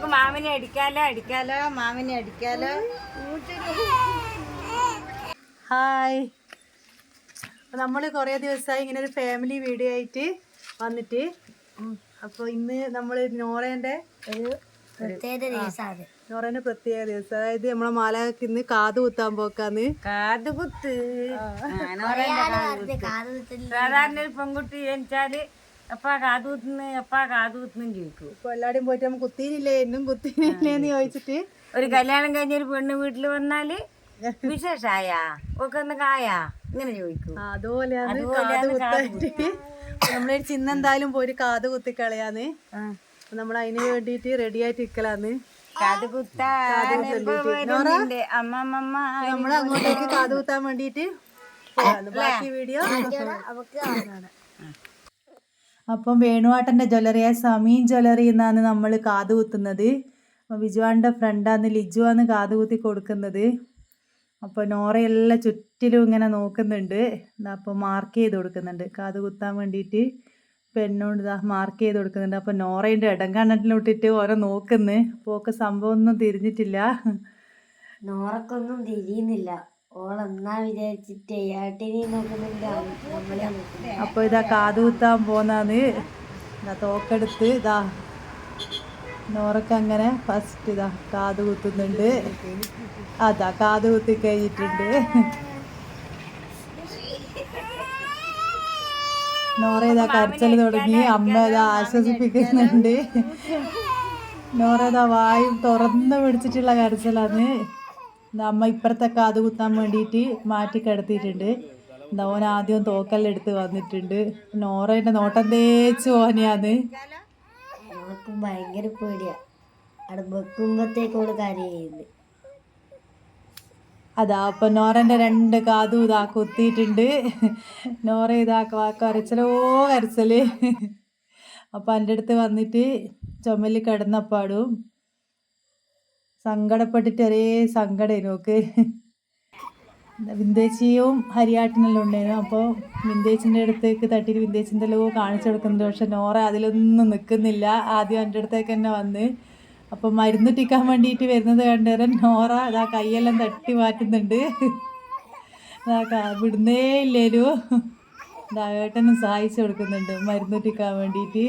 നമുക്ക് മാമിനെ അടിക്കാലോ അടിക്കാലോ മാമിനെ അടിക്കാലോ. ഹായ്. നമ്മൾ കുറേ ദിവസമായി ഇങ്ങനെ ഒരു ഫാമിലി വീഡിയോ ആയിട്ട് വന്നിട്ട്. അപ്പോൾ ഇന്ന് നമ്മൾ നോറേന്റെ ഒരു പ്രത്യേക ദിവസമാണ് നോറേന്റെ പ്രത്യേക ദിവസം. അതായത് നമ്മളെ മാലാക്ക് ഇന്ന് കാത് കുത്താൻ പോക്കാന്ന്. കാത് കുത്ത്. സാധാരണ ഒരു പെൺകുട്ടി ജനിച്ചാൽ എപ്പാ കാതുകുത്തുന്നു എപ്പാ കാതുകുത്തുന്നു ചോദിക്കും. ഇപ്പോൾ എല്ലാവരും പോയിട്ട് കുത്തീനില്ലേ എന്നും കുത്തീനില്ലേ എന്ന് ചോദിച്ചിട്ട് ഒരു കല്യാണം കഴിഞ്ഞ ഒരു പെണ്ണ് വീട്ടിൽ വന്നാൽ വിശേഷായ? ഒക്കെ ഒന്ന് കായാ? ഇങ്ങനെ ചോദിക്കും. അതുപോലെയാണ് കാത് കുത്തായിട്ട് നമ്മളൊരു ചിന്ന എന്തായാലും പോയി കാത് കുത്തി കളയാന്ന്. നമ്മൾ അതിന് വേണ്ടിയിട്ട് റെഡി ആയിട്ട് ഇപ്പൊ അമ്മമ്മ നമ്മൾ അങ്ങോട്ടേക്ക് കാത് കുത്താൻ വേണ്ടിട്ട് ബാക്കി വീഡിയോ അപ്പം വേണുവാട്ടന്റെ ജ്വല്ലറിയായ സമീൻ ജ്വല്ലറി എന്നാണ് നമ്മൾ കാത് കുത്തുന്നത്. ബിജുവാന്റെ ഫ്രണ്ടാണ് ലിജുവാണ് കാത് കുത്തി കൊടുക്കുന്നത്. അപ്പോൾ നോറയെല്ലാം ചുറ്റിലും ഇങ്ങനെ നോക്കുന്നുണ്ട്. അപ്പോൾ മാർക്ക് ചെയ്ത് കൊടുക്കുന്നുണ്ട്. കാത് കുത്താൻ വേണ്ടിയിട്ട് പെണ്ണോണ്ട് ഇതാ മാർക്ക് ചെയ്ത് കൊടുക്കുന്നുണ്ട്. അപ്പോൾ നോറയുടെ ഇടം കണ്ണട്ടിലോട്ടിട്ട് ഓരോ നോക്കുന്നു. അപ്പോൾ ഒക്കെ സംഭവം ഒന്നും തിരിഞ്ഞിട്ടില്ല. നോറക്കൊന്നും തിരിയുന്നില്ല. ഓളെന്നാ വിചാരിച്ചിട്ട് ഏട്ടിനെ നോക്കുന്നില്ല നമ്മളെ ഇതാ കാതുകുത്താൻ പോന്നാന്ന് ഇതാ തോക്കെടുത്ത് ഇതാ നോറക്ക് അങ്ങനെ ഫസ്റ്റ് ഇതാ കാത് കുത്തുന്നുണ്ട്. അതാ കാത് കുത്തി കഴിഞ്ഞിട്ടുണ്ട്. നോറ ഇതാ കരച്ചൽ തുടങ്ങി. അമ്മ ഇതാ ആശ്വസിപ്പിക്കുന്നുണ്ട്. നോറ ഇതാ വായും തുറന്ന് പിടിച്ചിട്ടുള്ള കരച്ചിലാണ്. അമ്മ ഇപ്പുറത്തെ കാത് കുത്താൻ വേണ്ടിയിട്ട് മാറ്റി കിടത്തിയിട്ടുണ്ട്. എന്താ ഓൻ ആദ്യം തോക്കെല്ലാം വന്നിട്ടുണ്ട്. നോറേന്റെ നോട്ടം തേച്ച് ഓനെയാന്ന്. നമുക്ക് ഭയങ്കര പേടിയാണ് അവിടെ വെക്കുമ്പത്തേക്കോട് കരയുന്നത് അതാ അപ്പൊ നോറന്റെ രണ്ട് കാതും ഇതാ കുത്തിയിട്ടുണ്ട്. നോറ ഇതാ കരച്ചിലോ കരച്ചൽ. അപ്പൊ എന്റെ അടുത്ത് വന്നിട്ട് ചുമലിൽ കിടന്നപ്പാടും സങ്കടപ്പെട്ടിട്ട് ഒരേ സങ്കടം നോക്ക് വിന്ദേശിയും ഹരിയാട്ടിനെല്ലാം ഉണ്ടായിരുന്നു. അപ്പോൾ വിന്ദേശിന്റെ അടുത്തേക്ക് തട്ടിയിട്ട് വിന്ദേശിന്റെ ലോ കാണിച്ചു കൊടുക്കുന്നുണ്ട്. പക്ഷെ നോറ അതിലൊന്നും നിൽക്കുന്നില്ല. ആദ്യം എന്റെ അടുത്തേക്ക് തന്നെ വന്ന്. അപ്പോൾ മരുന്ന് ടിക്കാൻ വേണ്ടിയിട്ട് വരുന്നത് കണ്ടേരം നോറ അതാ കൈയെല്ലാം തട്ടി മാറ്റുന്നുണ്ട്. വിടുന്നേ ഇല്ലേരു ഇതാ ഏട്ടനും സഹായിച്ചു കൊടുക്കുന്നുണ്ട് മരുന്ന് ടിക്കാൻ വേണ്ടിയിട്ട്.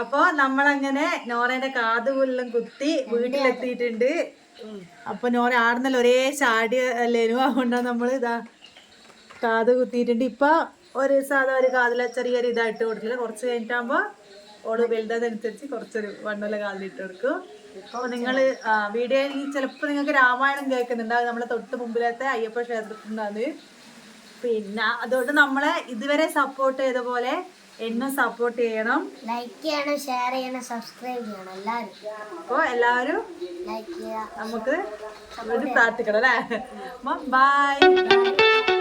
അപ്പോൾ നമ്മളങ്ങനെ നോറയുടെ കാതുകൊല്ലം കുത്തി വീട്ടിലെത്തിയിട്ടുണ്ട്. അപ്പൊ നോറ ആടുന്നല്ലോ ഒരേ ചാടി അല്ലേനു? അതുകൊണ്ടാണ് നമ്മൾ ഇതാ കാത് കുത്തിയിട്ടുണ്ട്. ഇപ്പൊ ഒരു സാധാ ഒരു കാതില ചെറിയൊരു ഇതായിട്ട് കൊടുക്കില്ല കുറച്ച് കഴിഞ്ഞിട്ടാകുമ്പോ ഓട് വലുതനുസരിച്ച് കുറച്ചൊരു വണ്ണല കാതിലിട്ട് കൊടുക്കും. അപ്പോൾ നിങ്ങൾ വീഡിയോ ചിലപ്പോ നിങ്ങൾക്ക് രാമായണം കേൾക്കുന്നുണ്ടാവും നമ്മളെ തൊട്ട് മുമ്പിലത്തെ അയ്യപ്പ ക്ഷേത്രത്തിൽ നിന്നാണ് പിന്നെ അതുകൊണ്ട് നമ്മളെ ഇതുവരെ സപ്പോർട്ട് ചെയ്ത പോലെ എന്നും സപ്പോർട്ട് ചെയ്യണം. ലൈക്ക് ചെയ്യണം ഷെയർ ചെയ്യണം സബ്സ്ക്രൈബ് ചെയ്യണം എല്ലാവരും. അപ്പോൾ എല്ലാവരും ലൈക്ക് ചെയ്യുക. നമുക്ക് ഒരു പ്രാർത്ഥിക്കണം അല്ലേ? അപ്പം ബൈ